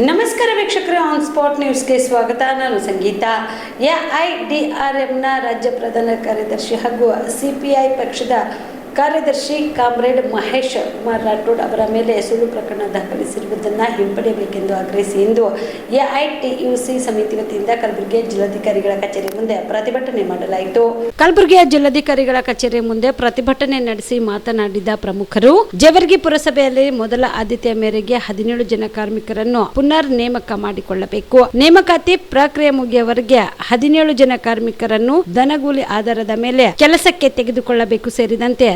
ನಮಸ್ಕಾರ ವೀಕ್ಷಕರೇ on spot ನ್ಯೂಸ್ಗೆ ಸ್ವಾಗತ. ನಾನು ಸಂಗೀತ. ಎಂನ ರಾಜ್ಯ ಪ್ರಧಾನ ಕಾರ್ಯದರ್ಶಿ ಹಾಗೂ ಸಿಪಿಐ ಪಕ್ಷದ ಕಾರ್ಯದರ್ಶಿ ಕಾಮ್ರೇಡ್ ಮಹೇಶ್ ಕುಮಾರ್ ರಾಠೋಡ್ ಅವರ ಮೇಲೆ ಸುಳ್ಳು ಪ್ರಕರಣ ದಾಖಲಿಸಿರುವುದನ್ನು ಹಿಂಪಡೆಯಬೇಕೆಂದು ಆಗ್ರಹಿಸಿ ಇಂದು ಎಐಟಿಯುಸಿ ಸಮಿತಿ ವತಿಯಿಂದ ಕಲಬುರಗಿಯ ಜಿಲ್ಲಾಧಿಕಾರಿಗಳ ಕಚೇರಿ ಮುಂದೆ ಪ್ರತಿಭಟನೆ ಮಾಡಲಾಯಿತು. ಕಲಬುರಗಿಯ ಜಿಲ್ಲಾಧಿಕಾರಿಗಳ ಕಚೇರಿ ಮುಂದೆ ಪ್ರತಿಭಟನೆ ನಡೆಸಿ ಮಾತನಾಡಿದ ಪ್ರಮುಖರು, ಜೇವರ್ಗಿ ಪುರಸಭೆಯಲ್ಲಿ ಮೊದಲ ಆದ್ಯತೆಯ ಮೇರೆಗೆ ಹದಿನೇಳು ಜನ ಕಾರ್ಮಿಕರನ್ನು ಪುನರ್ ನೇಮಕ ಮಾಡಿಕೊಳ್ಳಬೇಕು. ನೇಮಕಾತಿ ಪ್ರಕ್ರಿಯೆ ಮುಗಿಯವರೆಗೆ ಹದಿನೇಳು ಜನ ಕಾರ್ಮಿಕರನ್ನು ದನಗೂಲಿ ಆಧಾರದ ಮೇಲೆ ಕೆಲಸಕ್ಕೆ ತೆಗೆದುಕೊಳ್ಳಬೇಕು ಸೇರಿದಂತೆ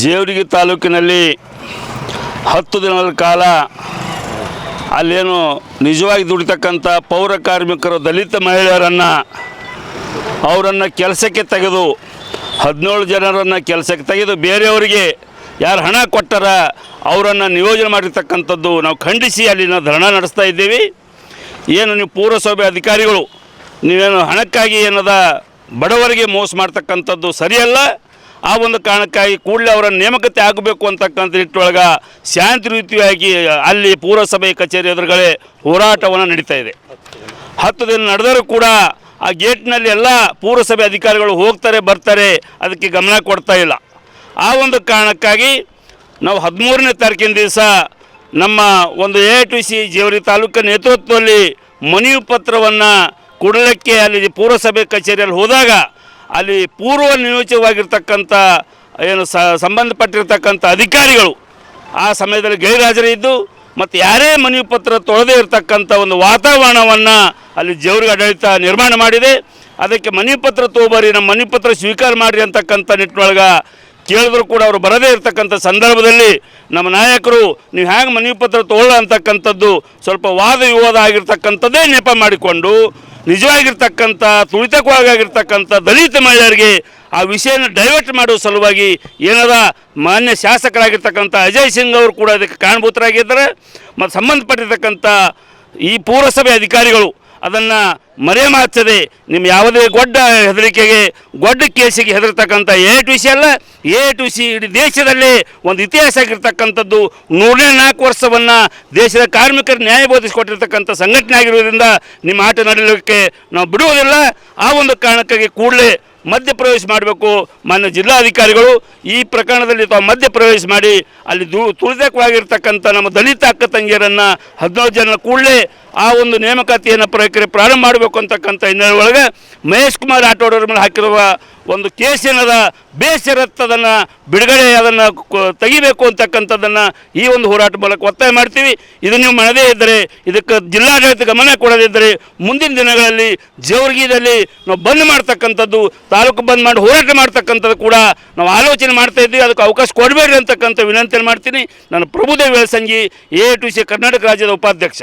ಜೇವರಿಗಿ ತಾಲೂಕಿನಲ್ಲಿ ಹತ್ತು ದಿನಗಳ ಕಾಲ ಅಲ್ಲೇನು ನಿಜವಾಗಿ ದುಡಿತಕ್ಕಂಥ ಪೌರ ಕಾರ್ಮಿಕರು, ದಲಿತ ಮಹಿಳೆಯರನ್ನು ಅವರನ್ನು ಕೆಲಸಕ್ಕೆ ತೆಗೆದು ಹದಿನೇಳು ಜನರನ್ನು ಕೆಲಸಕ್ಕೆ ತೆಗೆದು ಬೇರೆಯವರಿಗೆ ಯಾರು ಹಣ ಕೊಟ್ಟರ ಅವರನ್ನು ನಿಯೋಜನೆ ಮಾಡಿರ್ತಕ್ಕಂಥದ್ದು ನಾವು ಖಂಡಿಸಿ ಅಲ್ಲಿನ ಧರಣ ನಡೆಸ್ತಾ ಇದ್ದೀವಿ. ಏನು ನೀವು ಪೂರಸಭೆ ಅಧಿಕಾರಿಗಳು, ನೀವೇನು ಹಣಕ್ಕಾಗಿ ಏನದ ಬಡವರಿಗೆ ಮೋಸ ಮಾಡ್ತಕ್ಕಂಥದ್ದು ಸರಿಯಲ್ಲ. ಆ ಒಂದು ಕಾರಣಕ್ಕಾಗಿ ಕೂಡಲೇ ಅವರ ನೇಮಕತೆ ಆಗಬೇಕು ಅಂತಕ್ಕಂಥ ನಿಟ್ಟೊಳಗೆ ರೀತಿಯಾಗಿ ಅಲ್ಲಿ ಪೂರಸಭೆ ಕಚೇರಿ ಎದುರುಗಡೆ ಹೋರಾಟವನ್ನು ನಡೀತಾ ಇದೆ. ಹತ್ತು ದಿನ ನಡೆದರೂ ಕೂಡ ಆ ಗೇಟ್ನಲ್ಲಿ ಎಲ್ಲ ಪೂರಸಭೆ ಅಧಿಕಾರಿಗಳು ಹೋಗ್ತಾರೆ, ಬರ್ತಾರೆ, ಅದಕ್ಕೆ ಗಮನ ಕೊಡ್ತಾ ಇಲ್ಲ. ಆ ಒಂದು ಕಾರಣಕ್ಕಾಗಿ ನಾವು ಹದಿಮೂರನೇ ತಾರೀಕಿನ ದಿವಸ ನಮ್ಮ ಒಂದು A to C Jewargi taluk ನೇತೃತ್ವದಲ್ಲಿ ಮನವಿ ಪತ್ರವನ್ನು ಕೊಡಲಿಕ್ಕೆ ಅಲ್ಲಿ ಪೂರಸಭೆ ಕಚೇರಿಯಲ್ಲಿ ಹೋದಾಗ ಅಲ್ಲಿ ಪೂರ್ವ ನಿಯೋಜಿತವಾಗಿರ್ತಕ್ಕಂಥ ಏನು ಸಂಬಂಧಪಟ್ಟಿರ್ತಕ್ಕಂಥ ಅಧಿಕಾರಿಗಳು ಆ ಸಮಯದಲ್ಲಿ ಗೈರಾಜರಿದ್ದು ಮತ್ತು ಯಾರೇ ಮನವಿ ಪತ್ರ ತೊಳೆದೇ ಇರತಕ್ಕಂಥ ಒಂದು ವಾತಾವರಣವನ್ನು ಅಲ್ಲಿ ಜವರಿಗೆ ಆಡಳಿತ ನಿರ್ಮಾಣ ಮಾಡಿದೆ. ಅದಕ್ಕೆ ಮನವಿ ಪತ್ರ ತೊಗೊಬರಿ ನಮ್ಮ ಮನವಿ ಪತ್ರ ಸ್ವೀಕಾರ ಮಾಡಿರಿ ಅಂತಕ್ಕಂಥ ನಿಟ್ಟಿನೊಳಗೆ ಕೇಳಿದ್ರು ಕೂಡ ಅವರು ಬರದೇ ಇರತಕ್ಕಂಥ ಸಂದರ್ಭದಲ್ಲಿ ನಮ್ಮ ನಾಯಕರು, ನೀವು ಹ್ಯಾಂಗೆ ಮನವಿ ಪತ್ರ ತೊಗೊಳ್ಳ ಅಂತಕ್ಕಂಥದ್ದು ಸ್ವಲ್ಪ ವಾದ ವಿವಾದ ಆಗಿರ್ತಕ್ಕಂಥದ್ದೇ ನೆಪ ಮಾಡಿಕೊಂಡು ನಿಜವಾಗಿರ್ತಕ್ಕಂಥ, ತುಳಿತಕ್ಕೊಳಗಾಗಿರ್ತಕ್ಕಂಥ ದಲಿತ ಮಹಿಳೆಯರಿಗೆ ಆ ವಿಷಯನ ಡೈವರ್ಟ್ ಮಾಡುವ ಸಲುವಾಗಿ ಏನದ ಮಾನ್ಯ ಶಾಸಕರಾಗಿರ್ತಕ್ಕಂಥ ಅಜಯ್ ಸಿಂಗ್ ಅವರು ಕೂಡ ಅದಕ್ಕೆ ಕಾರಣಭೂತರಾಗಿದ್ದಾರೆ. ಮತ್ತು ಸಂಬಂಧಪಟ್ಟಿರ್ತಕ್ಕಂಥ ಈ ಪೂರಸಭೆ ಅಧಿಕಾರಿಗಳು ಅದನ್ನು ಮರೆಮಾಚದೆ ನಿಮ್ಮ ಯಾವುದೇ ಗೊಡ್ಡ ಹೆದರಿಕೆಗೆ, ಗೊಡ್ಡ ಕೇಸಿಗೆ ಹೆದರ್ತಕ್ಕಂಥ ಎ ಟು ಸಿ ಅಲ್ಲ, ಎ ಟು ಸಿ ಇಡೀ ದೇಶದಲ್ಲೇ ಒಂದು ಇತಿಹಾಸ ಆಗಿರ್ತಕ್ಕಂಥದ್ದು. ನೂರನೇ ನಾಲ್ಕು ವರ್ಷವನ್ನು ದೇಶದ ಕಾರ್ಮಿಕರು ನ್ಯಾಯ ಬೋಧಿಸಿಕೊಟ್ಟಿರ್ತಕ್ಕಂಥ ಸಂಘಟನೆ ಆಗಿರೋದ್ರಿಂದ ನಿಮ್ಮ ಆಟ ನಡೆಯಲಿಕ್ಕೆ ನಾವು ಬಿಡುವುದಿಲ್ಲ. ಆ ಒಂದು ಕಾರಣಕ್ಕಾಗಿ ಕೂಡಲೇ ಮಧ್ಯಪ್ರವೇಶ ಮಾಡಬೇಕು ಮಾನ್ಯ ಜಿಲ್ಲಾಧಿಕಾರಿಗಳು. ಈ ಪ್ರಕರಣದಲ್ಲಿ ತಾವು ಮಧ್ಯಪ್ರವೇಶ ಮಾಡಿ ಅಲ್ಲಿ ದು, ತುಳಿತಕವಾಗಿರ್ತಕ್ಕಂಥ ನಮ್ಮ ದಲಿತ ಅಕ್ಕ ತಂಗಿಯರನ್ನು ಹದಿನೈದು ಜನ ಕೂಡಲೇ ಆ ಒಂದು ನೇಮಕಾತಿಯನ್ನು ಪ್ರಕ್ರಿಯೆ ಪ್ರಾರಂಭ ಮಾಡಬೇಕು ಅಂತಕ್ಕಂಥ ಹಿನ್ನೆಲೆ ಒಳಗೆ ಮಹೇಶ್ ಕುಮಾರ್ ಆಟೋಡರ ಮೇಲೆ ಹಾಕಿರುವ ಒಂದು ಕೇಸಿನದ ಬೇಸರತ್ತದನ್ನು ಬಿಡುಗಡೆ ಅದನ್ನು ತೆಗಿಬೇಕು ಅಂತಕ್ಕಂಥದ್ದನ್ನು ಈ ಒಂದು ಹೋರಾಟ ಮೂಲಕ ಒತ್ತಾಯ ಮಾಡ್ತೀವಿ. ಇದು ನೀವು ಮಾಡದೇ ಇದ್ದರೆ, ಇದಕ್ಕೆ ಜಿಲ್ಲಾಡಳಿತ ಗಮನ ಕೊಡದಿದ್ದರೆ, ಮುಂದಿನ ದಿನಗಳಲ್ಲಿ ಜೇವರ್ಗಿದಲ್ಲಿ ನಾವು ಬಂದ್ ಮಾಡ್ತಕ್ಕಂಥದ್ದು, ತಾಲೂಕು ಬಂದ್ ಮಾಡಿ ಹೋರಾಟ ಮಾಡ್ತಕ್ಕಂಥದ್ದು ಕೂಡ ನಾವು ಆಲೋಚನೆ ಮಾಡ್ತಾ ಇದ್ದೀವಿ. ಅದಕ್ಕೆ ಅವಕಾಶ ಕೊಡಬೇಡ್ರಿ ಅಂತಕ್ಕಂಥ ವಿನಂತಿಯನ್ನು ಮಾಡ್ತೀನಿ. ನಾನು Prabhudev Velasangi A to C Karnataka ರಾಜ್ಯದ ಉಪಾಧ್ಯಕ್ಷ.